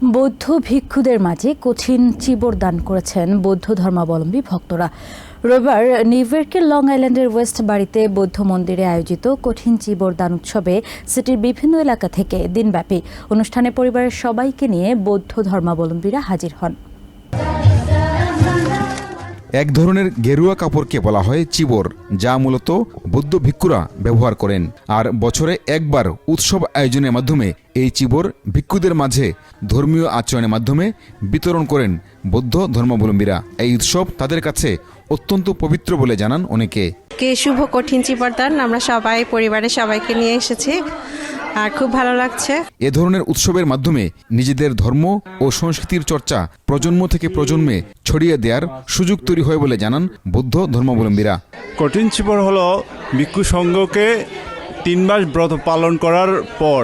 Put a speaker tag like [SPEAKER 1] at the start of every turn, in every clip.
[SPEAKER 1] বৌদ্ধ ভিক্ষুদের মাঝে কঠিন চিবর দান করেছেন বৌদ্ধ ধর্মাবলম্বী ভক্তরা। রবিবার নিউইয়র্কের লং আইল্যান্ডের ওয়েস্ট বাড়িতে বৌদ্ধ মন্দিরে আয়োজিত কঠিন চিবর দান উৎসবে সিটির বিভিন্ন এলাকা থেকে দিনব্যাপী অনুষ্ঠানে পরিবারের সবাইকে নিয়ে বৌদ্ধ ধর্মাবলম্বীরা হাজির হন।
[SPEAKER 2] এক ধরনের গেরুয়া কাপড়কে বলা হয় চিবর, যা মূলত বৌদ্ধ ভিক্ষুরা ব্যবহার করেন। আর বছরে একবার উৎসব আয়োজনের মাধ্যমে এই চিবর ভিক্ষুদের মাঝে ধর্মীয় আচরণের মাধ্যমে বিতরণ করেন বৌদ্ধ ধর্মাবলম্বীরা। এই উৎসব তাদের কাছে অত্যন্ত পবিত্র বলে জানান অনেকে।
[SPEAKER 3] কে শুভ কঠিন চিবরদান আমরা সবাই, পরিবারের সবাইকে নিয়ে এসেছি। আর খুব ভালো লাগছে।
[SPEAKER 2] এ ধরনের উৎসবের মাধ্যমে নিজেদের ধর্ম ও সংস্কৃতির চর্চা প্রজন্ম থেকে প্রজন্মে ছড়িয়ে দেওয়ার সুযোগ তৈরি হয় বলে জানান বৌদ্ধ ধর্মাবলম্বীরা।
[SPEAKER 4] কঠিন চিপর হলো ভিক্ষু সংঘকে তিন মাস ব্রত পালন করার পর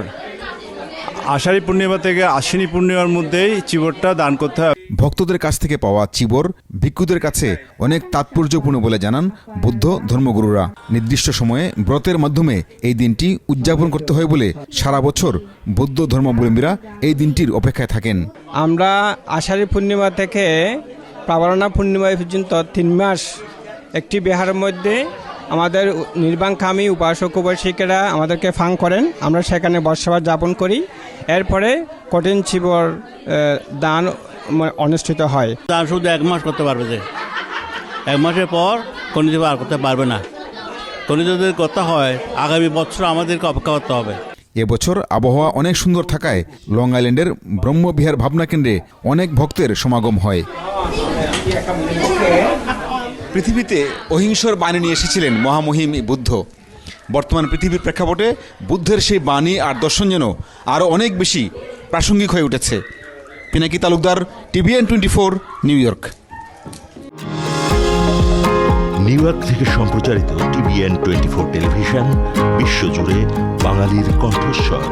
[SPEAKER 4] আষাঢ়ী পূর্ণিমা থেকে আশ্বিনী পূর্ণিমার মধ্যেই চিবরটা দান করতে হবে
[SPEAKER 2] ভক্তদের কাছ থেকে পাওয়া চিবর ভিক্ষুদের কাছে অনেক তাৎপর্যপূর্ণ বলে জানান বৌদ্ধ ধর্মগুরুরা। নির্দিষ্ট সময়ে ব্রতের মাধ্যমে এই দিনটি উদযাপন করতে হয় বলে সারা বছর বৌদ্ধ ধর্মাবলম্বীরা এই দিনটির অপেক্ষায় থাকেন।
[SPEAKER 5] আমরা আষাঢ়ী পূর্ণিমা থেকে প্রাবরণা পূর্ণিমা পর্যন্ত তিন মাস একটি বিহারের মধ্যে আমাদের নির্বাণকামী উপাসক উপাসিকেরা আমাদেরকে ফাং করেন। আমরা সেখানে বর্ষবাস যাপন করি। এরপরে কঠিন আহ, দান অনুষ্ঠিত হয়।
[SPEAKER 6] দান শুধু এক মাস করতে পারবে যে। এক মাসের পর খনিজ আর করতে পারবে না। খনিজ যদি করতে হয় আগামী বছর আমাদেরকে অপেক্ষা করতে হবে।
[SPEAKER 2] এবছর আবহাওয়া অনেক সুন্দর থাকায় লং আইল্যান্ডের ব্রহ্মবিহার ভাবনা কেন্দ্রে অনেক ভক্তের সমাগম হয়। পৃথিবীতে অহিংসর বাণী নিয়ে এসেছিলেন মহামহিম বুদ্ধ। বর্তমান পৃথিবীর প্রেক্ষাপটে বুদ্ধের সেই বাণী আর দর্শন যেন আরও অনেক বেশি প্রাসঙ্গিক হয়ে উঠেছে। Pinaki Talukdar, TVN twenty four, New York.
[SPEAKER 7] New York থেকে সম্প্রচারিত টিভিএন টোয়েন্টি ফোর টেলিভিশন, বিশ্বজুড়ে বাঙালির কণ্ঠস্বর।